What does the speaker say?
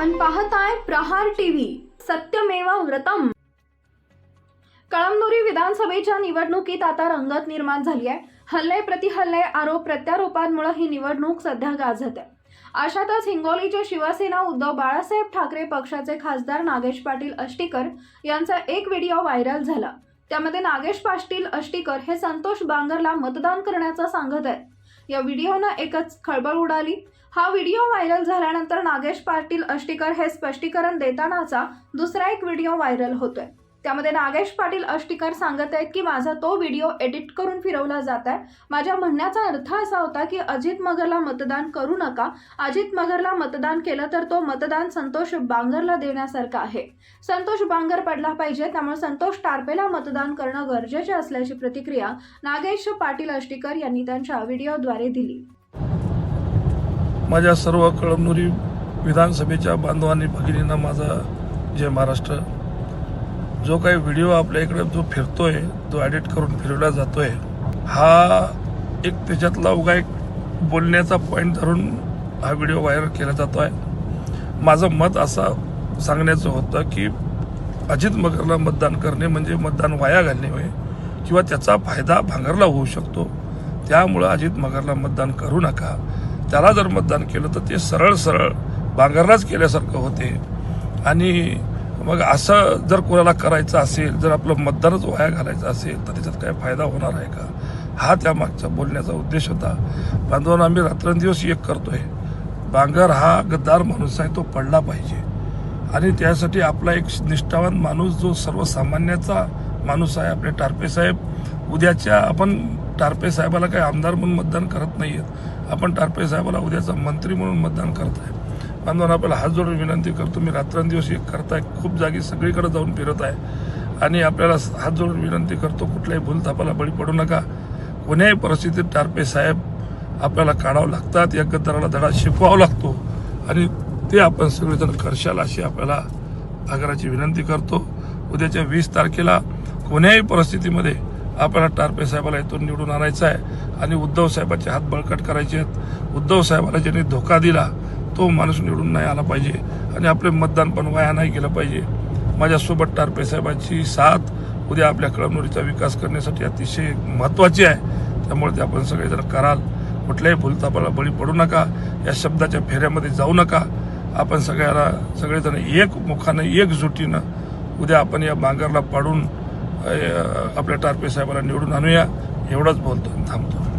पाहताय प्रहार टीव्ही सत्यमेवा व्रतम. कळमनुरी विधानसभेच्या निवडणुकीत आता रंगत निर्माण झाली आहे. हल्ले प्रतिहल्ले आरोप प्रत्यारोपांमुळे ही निवडणूक सध्या गाजत आहे. अशातच हिंगोलीचे शिवसेना उद्धव बाळासाहेब ठाकरे पक्षाचे खासदार नागेश पाटील अष्टीकर यांचा एक व्हिडिओ व्हायरल झाला. त्यामध्ये नागेश पाटील अष्टीकर हे संतोष बांगरला मतदान करण्याचं सांगत आहेत. या व्हिडिओनं एकच खळबळ उडाली. हा व्हिडिओ व्हायरल झाल्यानंतर नागेश पाटील अष्टीकर हे स्पष्टीकरण देतानाचा दुसरा एक व्हिडिओ व्हायरल होतोय. त्यामध्ये नागेश पाटील अष्टीकर सांगत आहेत की माझा तो व्हिडिओ एडिट करून फिरवला जात आहे. माझ्या म्हणण्याचा अर्थ असा होता की अजित मगरला मतदान करू नका. अजित मगरला मतदान केलं तर तो मतदान संतोष बांगरला देण्यासारखा आहे. संतोष बांगर पडला पाहिजे त्यामुळे संतोष टारपेला मतदान करणं गरजेचे असल्याची प्रतिक्रिया नागेश पाटील अष्टीकर यांनी त्यांच्या व्हिडिओद्वारे दिली. माझ्या सर्व कळमनुरी विधानसभेच्या बांधवांनी भगिनींना माझा जय महाराष्ट्र. जो काही व्हिडिओ आपल्या इकडे जो फिरतोय तो ॲडिट करून फिरवला जातोय हा एक त्याच्यातला उगा एक बोलण्याचा पॉईंट धरून हा व्हिडिओ व्हायरल केला जातो आहे माझं मत असं सांगण्याचं होतं की अजित मगरला मतदान करणे म्हणजे मतदान वाया घालणे होय किंवा त्याचा फायदा भांगरला होऊ शकतो. त्यामुळं अजित मगरला मतदान करू नका. त्याला जर मतदान केलं तर ते सरळ सरळ भांगरलाच केल्यासारखं होते. आणि मग असं जर कोणाला करायचं असेल जर आपलं मतदानच वाया घालायचं असेल तर त्याच्यात काय फायदा होणार आहे का? हा त्या मागचा बोलण्याचा उद्देश होता. बांधवांना आम्ही रात्रंदिवस एक करतोय. बांगर हा गद्दार माणूस आहे तो पडला पाहिजे. आणि त्यासाठी आपला एक निष्ठावान माणूस जो सर्वसामान्याचा माणूस आहे आपले टारपे साहेब. उद्याच्या आपण टारपे साहेबाला काही आमदार म्हणून मतदान करत नाही आहेत आपण टारपे साहेबाला उद्याचा मंत्री म्हणून मतदान करत आहे बांधवांना आपल्याला हात जोडून विनंती करतो. मी रात्रंदिवस एक करताय. खूप जागी सगळीकडे जाऊन फिरत आहे. आणि आपल्याला हात जोडून विनंती करतो कुठल्याही भूलथापाला बळी पडू नका. कोण्याही परिस्थितीत टारपे साहेब आपल्याला काढावं लागतात. या गद्दाराला धडा शिकवावा लागतो. आणि ते आपण सगळेजण करशाल अशी आपल्याला आग्रहाची विनंती करतो. उद्याच्या वीस तारखेला कोण्याही परिस्थितीमध्ये आपल्याला टारपे साहेबाला इथून निवडून आणायचं आहे. आणि उद्धव साहेबाचे हात बळकट करायचे आहेत. उद्धव साहेबाला ज्यांनी धोका दिला तो माणूस निवडून नाही आला पाहिजे. आणि आपले मतदान पण वाया नाही केलं पाहिजे. माझ्यासोबत टारपे साहेबांची साथ उद्या आपल्या कळमनुरीचा विकास करण्यासाठी अतिशय महत्त्वाची आहे. त्यामुळे ते आपण सगळेजण कराल. कुठल्याही भूलतापाला बळी पडू नका. या शब्दाच्या फेऱ्यामध्ये जाऊ नका. आपण सगळ्याला सगळेजण एक मुखानं एकजुटीनं उद्या आपण या बांगरला पाडून आपल्या टारपे साहेबाला निवडून आणूया. एवढंच बोलतो आणि थांबतो.